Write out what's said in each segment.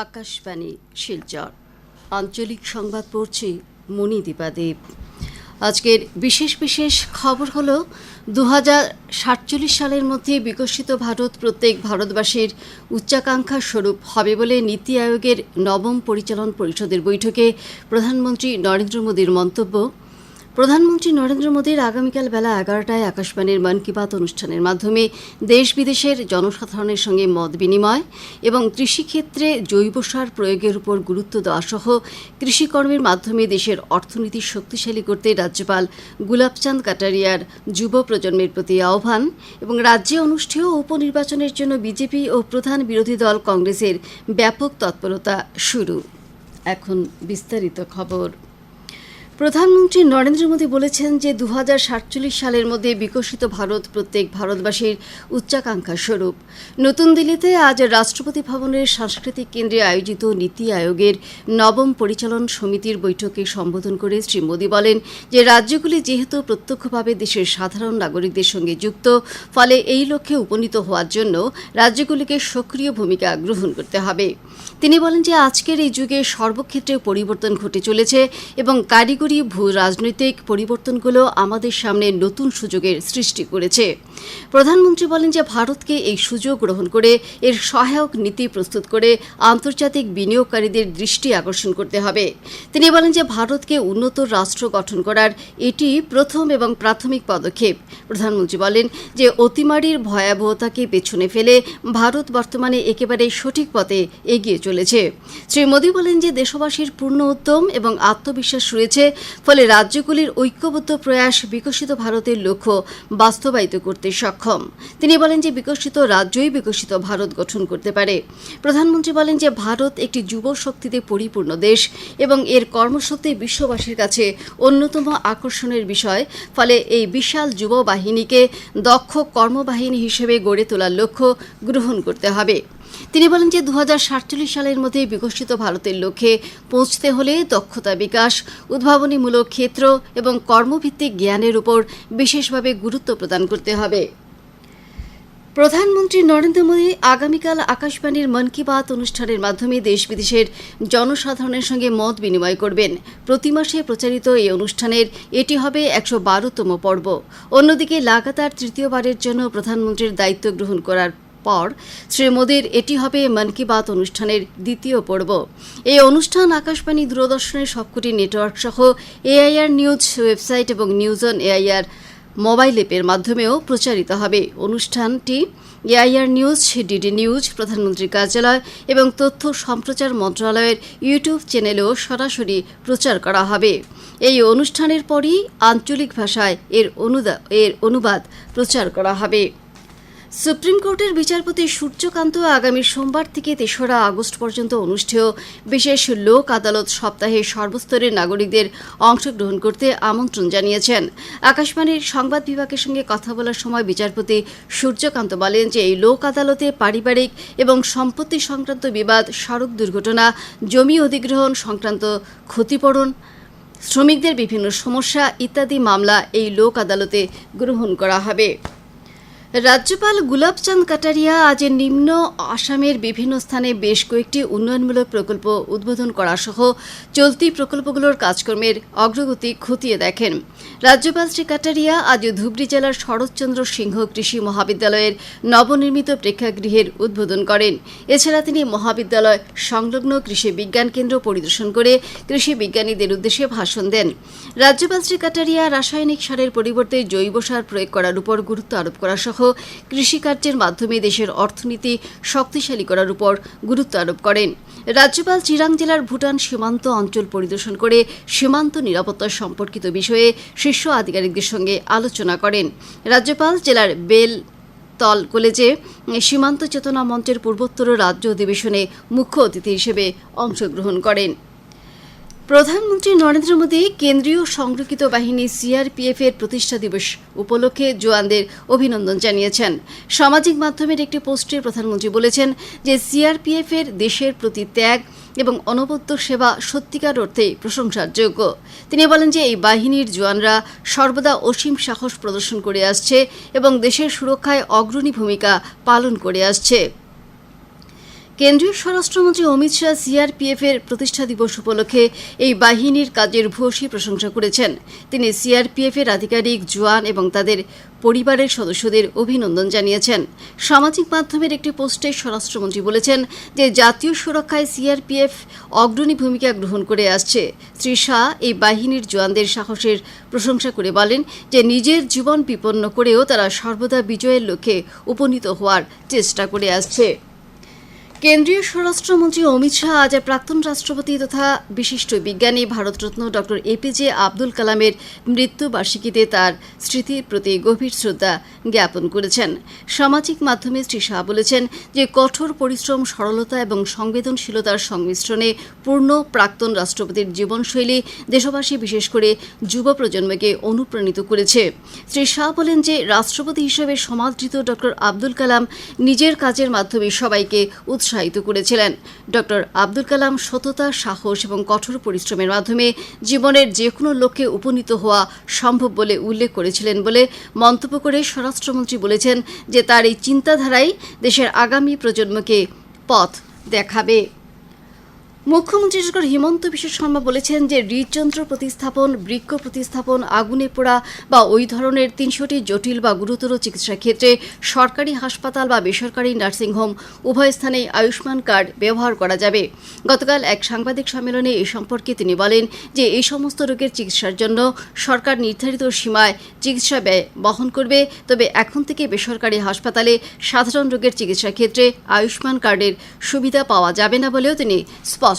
আকাশবাণী, শিলচর। আঞ্চলিক সংবাদ পড়ছি মণিদীপা দেব আজকের বিশেষ বিশেষ খবর হলো দু সালের মধ্যে বিকশিত ভারত প্রত্যেক ভারতবাসীর উচ্চাকাঙ্ক্ষা স্বরূপ হবে বলে নীতি আয়োগের নবম পরিচালন পরিষদের বৈঠকে প্রধানমন্ত্রী নরেন্দ্র মোদীর মন্তব্য প্রধানমন্ত্রী নরেন্দ্র মোদীর আগামীকাল বেলা এগারোটায় আকাশবাণীর মন কি বাত অনুষ্ঠানের মাধ্যমে দেশ বিদেশের জনসাধারণের সঙ্গে মত বিনিময় এবং কৃষিক্ষেত্রে জৈব সার প্রয়োগের উপর গুরুত্ব দেওয়া সহ কৃষিকর্মের মাধ্যমে দেশের অর্থনীতি শক্তিশালী করতে রাজ্যপাল গুলাবচাঁদ কাটারিয়ার যুব প্রজন্মের প্রতি আহ্বান এবং রাজ্যে অনুষ্ঠেয় উপনির্বাচনের জন্য বিজেপি ও প্রধান বিরোধী দল কংগ্রেসের ব্যাপক তৎপরতা শুরু। এখন বিস্তারিত খবর। প্রধানমন্ত্রী নরেন্দ্র মোদী বলেছেন যে দু হাজার সাতচল্লিশ সালের মধ্যে বিকশিত ভারত প্রত্যেক ভারতবাসীর উচ্চাকাঙ্ক্ষা স্বরূপ। নতুন দিল্লিতে আজ রাষ্ট্রপতি ভবনের সাংস্কৃতিক কেন্দ্রে আয়োজিত নীতি আয়োগের নবম পরিচালন সমিতির বৈঠকে সম্বোধন করে শ্রী মোদী বলেন যে রাজ্যগুলি যেহেতু প্রত্যক্ষভাবে দেশের সাধারণ নাগরিকদের সঙ্গে যুক্ত, ফলে এই লক্ষ্যে উপনীত হওয়ার জন্য রাজ্যগুলিকে সক্রিয় ভূমিকা গ্রহণ করতে হবে। তিনি বলেন যে আজকের এই যুগে সর্বক্ষেত্রে পরিবর্তন ঘটে চলেছে এবং কারিগরি ভূ রাজনৈতিক পরিবর্তনগুলো আমাদের সামনে নতুন সুযোগের সৃষ্টি করেছে। প্রধানমন্ত্রী বলেন যে ভারতকে এই সুযোগ গ্রহণ করে এর সহায়ক নীতি প্রস্তুত করে আন্তর্জাতিক বিনিয়োগকারীদের দৃষ্টি আকর্ষণ করতে হবে। তিনি বলেন যে ভারতকে উন্নত রাষ্ট্র গঠন করার এটি প্রথম এবং প্রাথমিক পদক্ষেপ। প্রধানমন্ত্রী বলেন যে অতিমারির ভয়াবহতাকে পেছনে ফেলে ভারত বর্তমানে একেবারে সঠিক পথে এগিয়ে চলেছে। শ্রী মোদী বলেন যে দেশবাসীর পূর্ণ উদ্যম এবং আত্মবিশ্বাস রয়েছে ফলে রাজ্যগুলির ঐক্যবদ্ধ প্রয়াস বিকশিত ভারতের লক্ষ্য বাস্তবায়িত করতে সক্ষম। তিনি বলেন যে বিকশিত রাজ্যই বিকশিত ভারত গঠন করতে পারে। প্রধানমন্ত্রী বলেন যে ভারত একটি যুব শক্তিতে পরিপূর্ণ দেশ এবং এর কর্মশক্তি বিশ্ববাসীর কাছে অন্যতম আকর্ষণের বিষয়। ফলে এই বিশাল যুব বাহিনীকে দক্ষ কর্মবাহিনী হিসেবে গড়ে তোলার লক্ষ্য গ্রহণ করতে হবে। তিনি বলেন যে দু হাজার সাতচল্লিশ সালের মধ্যে বিকশিত ভারতের লক্ষ্যে পৌঁছতে হলে দক্ষতা বিকাশ, উদ্ভাবনীমূলক ক্ষেত্র এবং কর্মভিত্তিক জ্ঞানের উপর বিশেষভাবে গুরুত্ব প্রদান করতে হবে। প্রধানমন্ত্রী নরেন্দ্র মোদী আগামীকাল আকাশবাণীর মন কি বাত অনুষ্ঠানের মাধ্যমে দেশ বিদেশের জনসাধারণের সঙ্গে মত বিনিময় করবেন। প্রতি মাসে প্রচারিত এই অনুষ্ঠানের এটি হবে একশো বারোতম পর্ব। অন্যদিকে লাগাতার তৃতীয়বারের জন্য প্রধানমন্ত্রীর দায়িত্ব গ্রহণ করার পর শ্রী মোদীর এটি হবে মন কি বাত অনুষ্ঠানের দ্বিতীয় পর্ব। এই অনুষ্ঠান আকাশবাণী দূরদর্শনের সবকটি নেটওয়ার্ক সহ এআইআর নিউজ ওয়েবসাইট এবং নিউজ অন এআইআর মোবাইল অ্যাপের মাধ্যমেও প্রচারিত হবে। অনুষ্ঠানটি এআইআর নিউজ, ডিডি নিউজ প্রধানমন্ত্রীর কার্যালয় এবং তথ্য সম্প্রচার মন্ত্রণালয়ের ইউটিউব চ্যানেলেও সরাসরি প্রচার করা হবে। এই অনুষ্ঠানের পরই আঞ্চলিক ভাষায় এর অনুদা, এর অনুবাদ প্রচার করা হবে। সুপ্রিম কোর্টের বিচারপতি সূর্যকান্ত আগামী সোমবার থেকে তেসরা আগস্ট পর্যন্ত অনুষ্ঠেয় বিশেষ লোক আদালত সপ্তাহে সর্বস্তরের নাগরিকদের অংশগ্রহণ করতে আমন্ত্রণ জানিয়েছেন। আকাশবাণীর সংবাদ বিভাগের সঙ্গে কথা বলার সময় বিচারপতি সূর্যকান্ত বলেন যে, এই লোক আদালতে পারিবারিক এবং সম্পত্তি সংক্রান্ত বিবাদ, সড়ক দুর্ঘটনা, জমি অধিগ্রহণ সংক্রান্ত ক্ষতিপূরণ, শ্রমিকদের বিভিন্ন সমস্যা ইত্যাদি মামলা এই লোক আদালতে গ্রহণ করা হবে। রাজ্যপাল গুলাবচাঁদ কাটারিয়া আজ নিম্ন আসামের বিভিন্ন স্থানে বেশ কয়েকটি উন্নয়নমূলক প্রকল্প উদ্বোধন করা সহ চলতি প্রকল্পগুলোর কাজকর্মের অগ্রগতি খতিয়ে দেখেন। রাজ্যপাল শ্রী কাটারিয়া আজ ধুবড়ী জেলার শরৎচন্দ্র সিংহ কৃষি মহাবিদ্যালয়ের নবনির্মিত প্রেক্ষাগৃহের উদ্বোধন করেন। এছাড়া তিনি মহাবিদ্যালয় সংলগ্ন কৃষি বিজ্ঞান কেন্দ্র পরিদর্শন করে কৃষি বিজ্ঞানীদের উদ্দেশ্যে ভাষণ দেন। রাজ্যপাল শ্রী কাটারিয়া রাসায়নিক সারের পরিবর্তে জৈব সার প্রয়োগ করার উপর গুরুত্ব আরোপ করা সহ কৃষিকার্যের মাধ্যমে দেশের অর্থনীতি শক্তিশালী করার উপর গুরুত্ব আরোপ করেন। রাজ্যপাল চিরাং জেলার ভুটান সীমান্ত অঞ্চল পরিদর্শন করে সীমান্ত নিরাপত্তা সম্পর্কিত বিষয়ে শীর্ষ আধিকারিকদের সঙ্গে আলোচনা করেন। রাজ্যপাল জেলার বেল তল কলেজে সীমান্ত চেতনা মঞ্চের পূর্বোত্তর রাজ্য অধিবেশনে মুখ্য অতিথি হিসেবে অংশগ্রহণ করেন। প্রধানমন্ত্রী নরেন্দ্র মোদী কেন্দ্রীয় সংরক্ষিত বাহিনী সিআরপিএফ এর প্রতিষ্ঠা দিবস উপলক্ষে জোয়ানদের অভিনন্দন জানিয়েছেন। সামাজিক মাধ্যমের একটি পোস্টে প্রধানমন্ত্রী বলেছেন যে সিআরপিএফ এর দেশের প্রতি ত্যাগ এবং অনবদ্য সেবা সত্যিকার অর্থে প্রশংসার যোগ্য তিনি বলেন যে এই বাহিনীর জোয়ানরা সর্বদা অসীম সাহস প্রদর্শন করে আসছে এবং দেশের সুরক্ষায় অগ্রণী ভূমিকা পালন করে আসছে। কেন্দ্রীয় স্বরাষ্ট্রমন্ত্রী অমিত শাহ সিআরপিএফ এর প্রতিষ্ঠা দিবস উপলক্ষে এই বাহিনীর কাজের ভূয়সী প্রশংসা করেছেন। তিনি সিআরপিএফ এর আধিকারিক জোয়ান এবং তাদের পরিবারের সদস্যদের অভিনন্দন জানিয়েছেন। সামাজিক মাধ্যমের একটি পোস্টে স্বরাষ্ট্রমন্ত্রী বলেছেন যে, জাতীয় সুরক্ষায় সিআরপিএফ অগ্রণী ভূমিকা গ্রহণ করে আসছে। শ্রী শাহ এই বাহিনীর জওয়ানদের সাহসের প্রশংসা করে বলেন যে, নিজের জীবন বিপন্ন করেও তারা সর্বদা বিজয়ের লক্ষ্যে উপনীত হওয়ার চেষ্টা করে আসছে। কেন্দ্রীয় স্বরাষ্ট্রমন্ত্রী অমিত শাহ আজ প্রাক্তন রাষ্ট্রপতি তথা বিশিষ্ট বিজ্ঞানী, ভারতরত্ন ডক্টর এপিজে আব্দুল কালামের মৃত্যুবার্ষিকীতে তার স্মৃতির প্রতি গভীর শ্রদ্ধা জ্ঞাপন করেছেন। সামাজিক মাধ্যমে শ্রী শাহ বলেছেন যে, কঠোর পরিশ্রম, সরলতা এবং সংবেদনশীলতার সংমিশ্রণে পূর্ণ প্রাক্তন রাষ্ট্রপতির জীবনশৈলী দেশবাসী, বিশেষ করে যুব প্রজন্মকে অনুপ্রাণিত করেছে। শ্রী শাহ বলেন যে, রাষ্ট্রপতি হিসেবে সমাদৃত ডক্টর আব্দুল কালাম নিজের কাজের মাধ্যমে সবাইকে উৎসাহিত করেছিলেন। ডক্টর আব্দুল কালাম সততা, সাহস এবং কঠোর পরিশ্রমের মাধ্যমে জীবনের যে কোনো লক্ষ্যে উপনীত হওয়া সম্ভব বলে উল্লেখ করেছিলেন বলে মন্তব্য করে স্বরাষ্ট্রমন্ত্রী বলেছেন যে তার এই চিন্তাধারাই দেশের আগামী প্রজন্মকে পথ দেখাবে। মুখ্যমন্ত্রী ডক্টর হিমন্ত বিশ্ব শর্মা বলেছেন যে হৃদযন্ত্র প্রতিস্থাপন, বৃক্ষ প্রতিস্থাপন, আগুনে পোড়া বা ওই ধরনের তিনশোটি জটিল বা গুরুতর চিকিৎসা ক্ষেত্রে সরকারি হাসপাতাল বা বেসরকারি নার্সিংহোম উভয় স্থানেই আয়ুষ্মান কার্ড ব্যবহার করা যাবে। গতকাল এক সাংবাদিক সম্মেলনে এ সম্পর্কে তিনি বলেন যে এই সমস্ত রোগের চিকিৎসার জন্য সরকার নির্ধারিত সীমায় চিকিৎসা ব্যয় বহন করবে। তবে এখন থেকে বেসরকারি হাসপাতালে সাধারণ রোগের চিকিৎসা ক্ষেত্রে আয়ুষ্মান কার্ডের সুবিধা পাওয়া যাবে না বলেও তিনি স্পষ্ট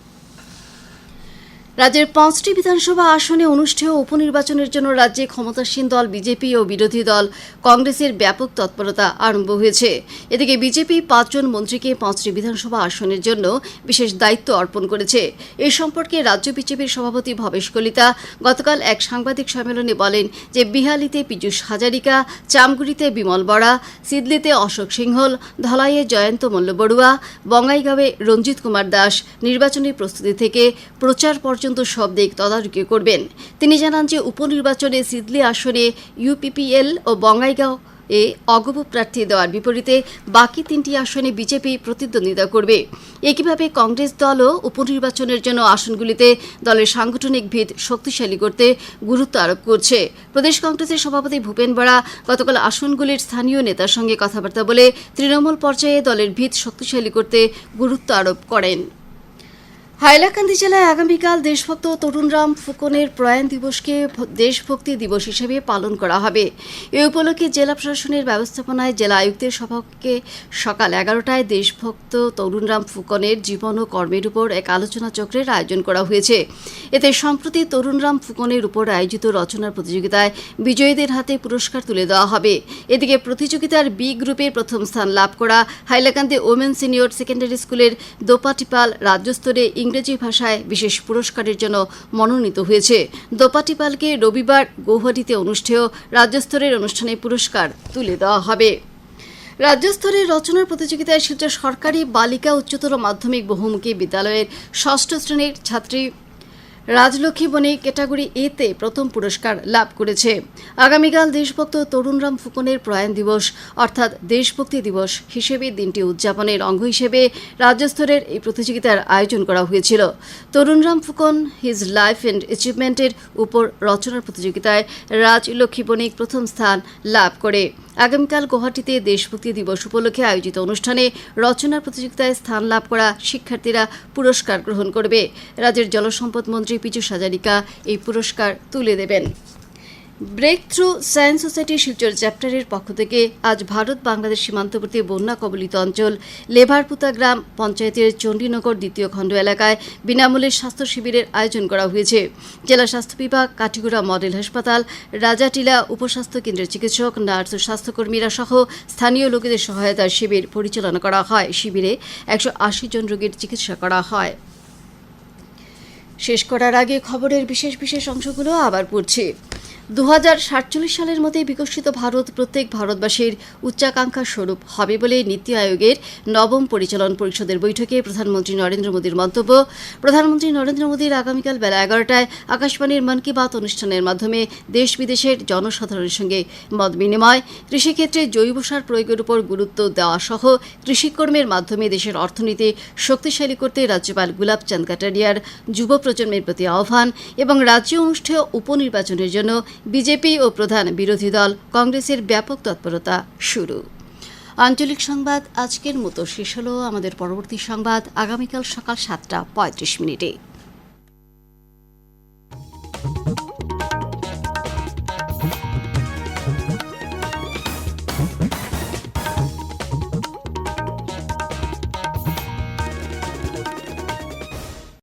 রাজ্যের পাঁচটি বিধানসভা আসনে অনুষ্ঠেয় উপনির্বাচনের জন্য রাজ্যে ক্ষমতাসীন দল বিজেপি ও বিরোধী দল কংগ্রেসের ব্যাপক তৎপরতা আরম্ভ হয়েছে। এদিকে বিজেপি পাঁচজন মন্ত্রীকে পাঁচটি বিধানসভা আসনের জন্য বিশেষ দায়িত্ব অর্পণ করেছে। এ সম্পর্কে রাজ্য বিজেপির সভাপতি ভবেশ কলিতা গতকাল এক সাংবাদিক সম্মেলনে বলেন যে বিহালিতে পীযূষ হাজারিকা, চামগুড়িতে বিমল বড়া সিদলিতে অশোক সিংহল, ধলাইয়ে জয়ন্ত মল্ল বড়ুয়া বঙ্গাইগাঁওয়ে রঞ্জিত কুমার দাস নির্বাচনী প্রস্তুতি থেকে প্রচার পর্যন্ত সব দিক তদারকি করবেন। তিনি জানান যে, উপনির্বাচনে সিদলি আসনে ইউপিপিএল ও বঙ্গাইগাঁও এ অগপ প্রার্থী দেওয়ার বিপরীতে বাকি তিনটি আসনে বিজেপি প্রতিদ্বন্দ্বিতা করবে। একইভাবে কংগ্রেস দলও উপনির্বাচনের জন্য আসনগুলিতে দলের সাংগঠনিক ভিত শক্তিশালী করতে গুরুত্ব আরোপ করছে। প্রদেশ কংগ্রেসের সভাপতি ভূপেন বড়া গতকাল আসনগুলির স্থানীয় নেতার সঙ্গে কথাবার্তা বলে তৃণমূল পর্যায়ে দলের ভিত শক্তিশালী করতে গুরুত্ব আরোপ করেন। হাইলাকান্দি জেলায় আগামীকাল দেশভক্ত তরুণরাম ফুকনের প্রয়াণ দিবসকে দেশভক্তি দিবস হিসেবে পালন করা হবে। এ উপলক্ষে জেলা প্রশাসনের ব্যবস্থাপনায় জেলা আয়ুক্তের সভাকে সকাল এগারোটায় দেশভক্ত তরুণরাম ফুকনের জীবন ও কর্মের উপর এক আলোচনা চক্রের আয়োজন করা হয়েছে। এতে সম্প্রতি তরুণরাম ফুকনের উপর আয়োজিত রচনার প্রতিযোগিতায় বিজয়ীদের হাতে পুরস্কার তুলে দেওয়া হবে। এদিকে প্রতিযোগিতার বি গ্রুপে প্রথম স্থান লাভ করা হাইলাকান্দি ওমেন সিনিয়র সেকেন্ডারি স্কুলের দোপাটিপাল রাজ্যস্তরে ইংরেজি ভাষায় বিশেষ পুরস্কারের জন্য মনোনীত হয়েছে। দোপাটি পালকে রবিবার গৌহাটিতে অনুষ্ঠেয় রাজ্যস্তরের অনুষ্ঠানে পুরস্কার তুলে দেওয়া হবে। রাজ্যস্তরের রচনার প্রতিযোগিতায় শিলচর সরকারি বালিকা উচ্চতর মাধ্যমিক বহুমুখী বিদ্যালয়ের ষষ্ঠ শ্রেণির ছাত্রী রাজলক্ষ্মী বণিক ক্যাটাগরি এতে প্রথম পুরস্কার লাভ করেছে। আগামীকাল দেশভক্ত তরুণরাম ফুকনের প্রয়াণ দিবস, অর্থাৎ দেশভক্তি দিবস হিসেবে দিনটি উদযাপনের অঙ্গ হিসেবে রাজ্যস্তরের এই প্রতিযোগিতার আয়োজন করা হয়েছিল। Tarunram Phukan his life and অ্যাচিভমেন্টের উপর রচনার প্রতিযোগিতায় রাজলক্ষ্মী বণিক প্রথম স্থান লাভ করে। আগামীকাল গুয়াহাটিতে দেশভক্তি দিবস উপলক্ষে আয়োজিত অনুষ্ঠানে রচনা প্রতিযোগিতায় স্থান লাভ করা শিক্ষার্থীরা পুরস্কার গ্রহণ করবে। রাজ্যের জলসম্পদ মন্ত্রী পিচু সাজারিকা এই পুরস্কার তুলে দেবেন। Breakthrough science society Silchar চ্যাপ্টারের পক্ষ থেকে আজ ভারত বাংলাদেশ সীমান্তবর্তী বন্যা কবলিত অঞ্চল, লেভারপুতা গ্রাম, পঞ্চায়েতের চণ্ডীনগর দ্বিতীয় খণ্ড এলাকায় বিনামূল্যে স্বাস্থ্য শিবিরের আয়োজন করা হয়েছে। জেলা স্বাস্থ্য বিভাগ, কাঠিগুড়া মডেল হাসপাতাল, রাজাটিলা উপস্বাস্থ্য কেন্দ্রের চিকিৎসক, নার্স ও স্বাস্থ্যকর্মীরা সহ স্থানীয় লোকেদের সহায়তায় শিবির পরিচালনা করা হয়। শিবিরে একশো আশি জন রোগীর চিকিৎসা করা হয়। শেষ করার আগে খবরের বিশেষ বিশেষ অংশগুলো আবার পড়ছি। দু হাজার সাতচল্লিশ সালের মধ্যে বিকশিত ভারত প্রত্যেক ভারতবাসীর উচ্চাকাঙ্ক্ষার স্বরূপ হবে বলে নীতি আয়োগের নবম পরিচালন পরিষদের বৈঠকে প্রধানমন্ত্রী নরেন্দ্র মোদীর মন্তব্য। প্রধানমন্ত্রী নরেন্দ্র মোদীর আগামীকাল বেলা এগারোটায় আকাশবাণীর মন কি বাত অনুষ্ঠানের মাধ্যমে দেশ বিদেশের জনসাধারণের সঙ্গে মত বিনিময়, কৃষিক্ষেত্রে জৈব সার প্রয়োগের উপর গুরুত্ব দেওয়া সহ কৃষিকর্মের মাধ্যমে দেশের অর্থনীতি শক্তিশালী করতে রাজ্যপাল গুলাবচাঁদ কাটারিয়ার যুব প্রজন্মের প্রতি আহ্বান এবং রাজ্যে অনুষ্ঠেয় উপনির্বাচনের জন্য বিজেপি ও প্রধান বিরোধী দল কংগ্রেসের ব্যাপক তৎপরতা শুরু। আঞ্চলিক সংবাদ আজকের মতো শেষ হলো। আমাদের পরবর্তী সংবাদ আগামীকাল সকাল সাতটা পঁয়ত্রিশ মিনিটে।